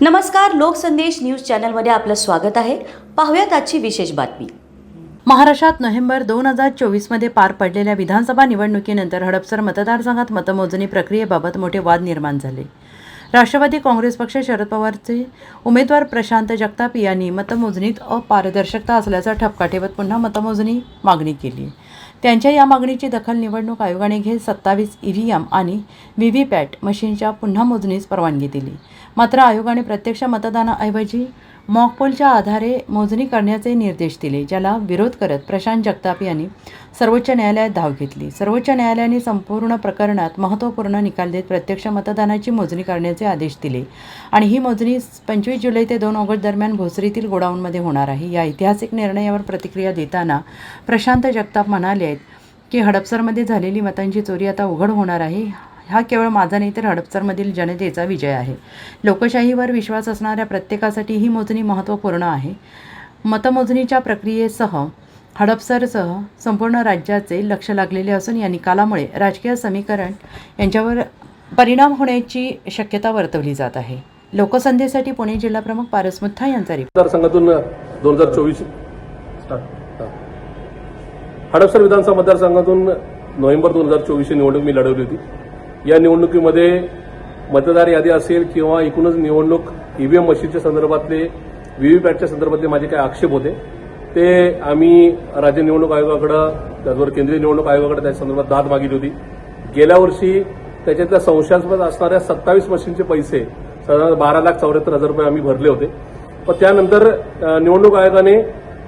नमस्कार लोकसंदेश न्यूज चॅनलमध्ये आपलं स्वागत आहे. पाहूयात आजची विशेष बातमी. महाराष्ट्रात नोव्हेंबर दोन हजार चोवीसमध्ये पार पडलेल्या विधानसभा निवडणुकीनंतर हडपसर मतदारसंघात मतमोजणी प्रक्रियेबाबत मोठे वाद निर्माण झाले. राष्ट्रवादी काँग्रेस पक्ष शरद पवारचे उमेदवार प्रशांत जगताप यांनी मतमोजणीत अपारदर्शकता असल्याचा ठपका ठेवत पुन्हा मतमोजणी मागणी केली. त्यांच्या या मागणीची दखल निवडणूक आयोगाने घेत सत्तावीस ईव्हीएम आणि व्ही व्ही पॅट मशीनच्या पुन्हा मोजणीस परवानगी दिली. मात्र आयोगाने प्रत्यक्ष मतदानाऐवजी मॉकपोलच्या आधारे मोजणी करण्याचे निर्देश दिले ज्याला विरोध करत प्रशांत जगताप यांनी सर्वोच्च न्यायालयात धाव घेतली. सर्वोच्च न्यायालयाने संपूर्ण प्रकरणात महत्त्वपूर्ण निकाल देत प्रत्यक्ष मतदानाची मोजणी करण्याचे आदेश दिले आणि ही मोजणी पंचवीस जुलै ते दोन ऑगस्ट दरम्यान भोसरीतील गोडाऊनमध्ये होणार आहे. या ऐतिहासिक निर्णयावर प्रतिक्रिया देताना प्रशांत जगताप म्हणाले आहेत की हडपसरमध्ये झालेली मतांची चोरी आता उघड होणार आहे. हा केवळ माझा नाही तर हडपसरमधील जनतेचा विजय आहे. लोकशाहीवर विश्वास असणाऱ्या प्रत्येकासाठी ही मोजणी महत्त्वपूर्ण आहे. मतमोजणीच्या प्रक्रियेसह हडपसरसह संपूर्ण राज्याचे लक्ष लागलेले असून या निकालामुळे राजकीय समीकरण यांच्यावर परिणाम होण्याची शक्यता वर्तवली जात आहे. लोकसंध्येसाठी पुणे जिल्हाप्रमुख पारस मुथा यांचा रिपोर्ट. मतदारसंघातून दोन हजार चोवीस हडपसर विधानसभा मतदारसंघातून नोव्हेंबर दोन हजार चोवीसची निवडणूक मी लढवली होती. या निवडणुकीमध्ये मतदार यादी असेल किंवा एकूणच निवडणूक ईव्हीएम मशीनच्या संदर्भातले व्हीव्हीपॅटच्या संदर्भातले माझे काही आक्षेप होते. ते आम्ही राज्य निवडणूक आयोगाकडं त्याचबरोबर केंद्रीय निवडणूक आयोगाकडे त्या संदर्भात दाद मागितली होती. गेल्या वर्षी त्याच्यातल्या संशयास्पद असणाऱ्या सत्तावीस मशीनचे पैसे साधारण बारा लाख चौऱ्याहत्तर हजार रुपये आम्ही भरले होते. पण त्यानंतर निवडणूक आयोगाने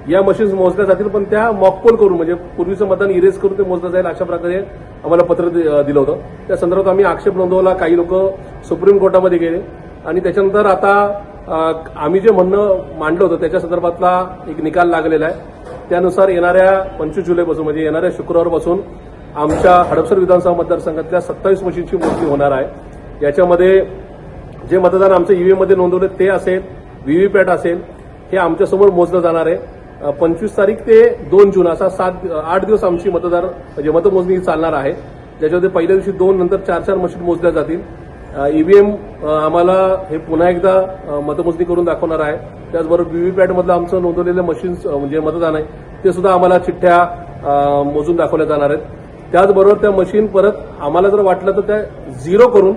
या मशीन्स मोजल्या जातील पण त्या मॉकपोल करून म्हणजे पूर्वीचं मतदान इरेज करून ते मोजलं जाईल अशा प्रकारे आम्हाला पत्र दि- दिलं होतं. त्या संदर्भात आम्ही आक्षेप नोंदवला काही लोक सुप्रीम कोर्टामध्ये गेले. आणि त्याच्यानंतर आता आम्ही जे म्हणणं मांडलं होतं त्याच्या संदर्भातला एक निकाल लागलेला आहे. त्यानुसार येणाऱ्या पंचवीस जुलैपासून म्हणजे येणाऱ्या शुक्रवारपासून आमच्या हडपसर विधानसभा मतदारसंघातल्या सत्तावीस मशीनची मोजणी होणार आहे. याच्यामध्ये जे मतदान आमचं ईव्हीएममध्ये नोंदवले ते असेल व्हीव्हीपॅट असेल हे आमच्यासमोर मोजलं जाणार आहे. पंचवीस तारीख ते दोन जून असा सात आठ दिवस आमची मतदार म्हणजे मतमोजणी चालणार आहे. ज्याच्यामध्ये पहिल्या दिवशी दोन नंतर चार चार मशीन मोजल्या जातील. ईव्हीएम आम्हाला हे पुन्हा एकदा मतमोजणी करून दाखवणार आहे. त्याचबरोबर व्हीव्हीपॅटमधलं आमचं नोंदवलेलं मशीन्स म्हणजे मतदान आहे ते सुद्धा आम्हाला चिठ्ठ्या मोजून दाखवल्या जाणार आहेत. त्याचबरोबर त्या मशीन परत आम्हाला जर वाटलं तर त्या झिरो करून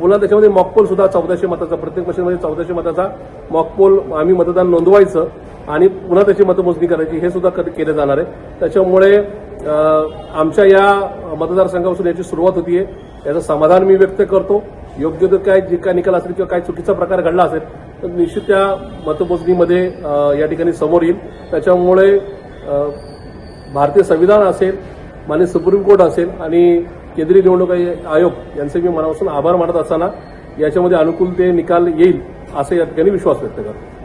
पुन्हा त्याच्यामध्ये मॉकपोल सुद्धा चौदाशे मताचा प्रत्येक मशीनमध्ये चौदाशे मताचा मॉकपोल आम्ही मतदान नोंदवायचं. आणि पुन्हा त्याची मतमोजणी करायची हे सुद्धा केलं जाणार आहे. त्याच्यामुळे आमच्या या मतदारसंघापासून याची सुरुवात होतीये. याचं समाधान मी व्यक्त करतो. योग्य जर काय जे काय निकाल असेल किंवा काय चुकीचा प्रकार घडला असेल तर निश्चित त्या मतमोजणीमध्ये या ठिकाणी समोर येईल. त्याच्यामुळे भारतीय संविधान असेल माननीय सुप्रीम कोर्ट असेल आणि केंद्रीय निवडणूक आयोग यांचे मी मनापासून आभार मानत असताना याच्यामध्ये अनुकूल ते निकाल येईल असं या ठिकाणी विश्वास व्यक्त करतो.